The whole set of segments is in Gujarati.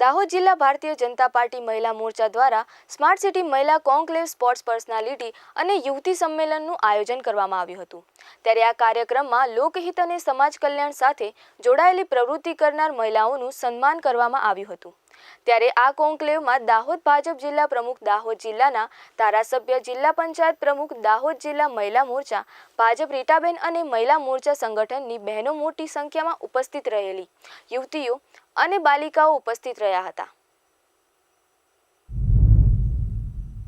દાહોદ જિલ્લા ભારતીય જનતા પાર્ટી મહિલા મોરચા દ્વારા સ્માર્ટ સિટી મહિલા કોન્ક્લેવ સ્પોર્ટ્સ પર્સનાલિટી અને યુવતી સંમેલનનું આયોજન કરવામાં આવ્યું હતું. ત્યારે આ કાર્યક્રમમાં લોકહિત અને સમાજ કલ્યાણ સાથે જોડાયેલી પ્રવૃત્તિ કરનાર મહિલાઓનું સન્માન કરવામાં આવ્યું હતું. ત્યારે આ કોન્ક્લેવમાં દાહોદ ભાજપ જિલ્લા પ્રમુખ દાહોદ જિલ્લાના ધારાસભ્ય, જિલ્લા પંચાયત પ્રમુખ, દાહોદ જિલ્લા મહિલા મોરચા, ભાજપ રીટાબેન અને મહિલા મોરચા સંગઠનની બહેનો મોટી સંખ્યામાં ઉપસ્થિત રહેલી. યુવતીઓ અને બાલિકાઓ ઉપસ્થિત રહ્યા હતા.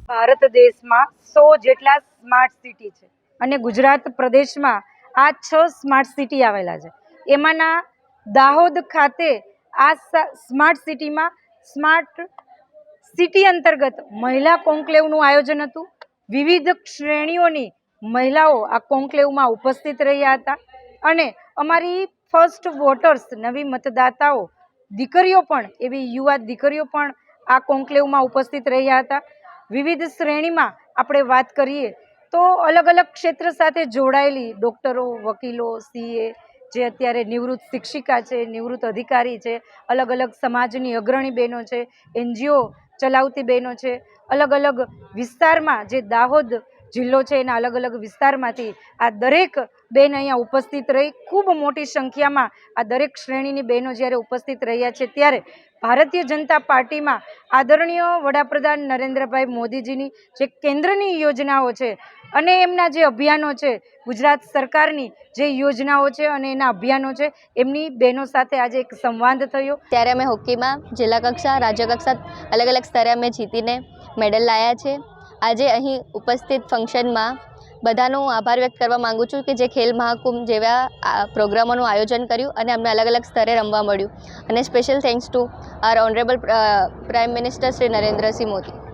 ભારત દેશમાં સો જેટલા સ્માર્ટ સિટી છે અને ગુજરાત પ્રદેશમાં આ છ સ્માર્ટ સિટી આવેલા છે. એમાંના દાહોદ ખાતે આ સ્માર્ટ સિટીમાં, સ્માર્ટ સિટી અંતર્ગત મહિલા કોન્ક્લેવનું આયોજન હતું. વિવિધ શ્રેણીઓની મહિલાઓ આ કોન્ક્લેવમાં ઉપસ્થિત રહ્યા હતા અને અમારી ફર્સ્ટ વોટર્સ નવી મતદાતાઓ, દીકરીઓ પણ, એવી યુવા દીકરીઓ પણ આ કોન્ક્લેવમાં ઉપસ્થિત રહ્યા હતા. વિવિધ શ્રેણીમાં આપણે વાત કરીએ તો અલગ અલગ ક્ષેત્ર સાથે જોડાયેલી ડૉક્ટરો, વકીલો, સીએ જે અત્યારે નિવૃત્ત શિક્ષિકા છે, નિવૃત્ત અધિકારી છે, અલગ અલગ સમાજની અગ્રણી બહેનો છે, એનજીઓ ચલાવતી બહેનો છે, અલગ અલગ વિસ્તારમાં જે દાહોદ જિલ્લો છે એના અલગ અલગ વિસ્તારમાંથી આ દરેક બેન અહીંયા ઉપસ્થિત રહી. ખૂબ મોટી સંખ્યામાં આ દરેક શ્રેણીની બહેનો જ્યારે ઉપસ્થિત રહ્યા છે, ત્યારે ભારતીય જનતા પાર્ટીમાં આદરણીય વડાપ્રધાન નરેન્દ્રભાઈ મોદીજીની જે કેન્દ્રની યોજનાઓ છે અને એમના જે અભિયાનો છે, ગુજરાત સરકારની જે યોજનાઓ છે અને એના અભિયાનો છે, એમની બહેનો સાથે આજે એક સંવાદ થયો. ત્યારે અમે હોકીમાં જિલ્લા કક્ષા, રાજ્ય કક્ષા અલગ અલગ સ્તરે અમે જીતીને મેડલ લાવ્યા છે. આજે અહીં ઉપસ્થિત ફંક્શનમાં બધાનો આભાર વ્યક્ત કરવા માગું છું કે જે ખેલ મહાકુંભ જેવા પ્રોગ્રામોનું આયોજન કર્યું અને અમને અલગ અલગ સ્તરે રમવા મળ્યું. અને special thanks to our honourable prime minister Shri Narendrasinh Modi.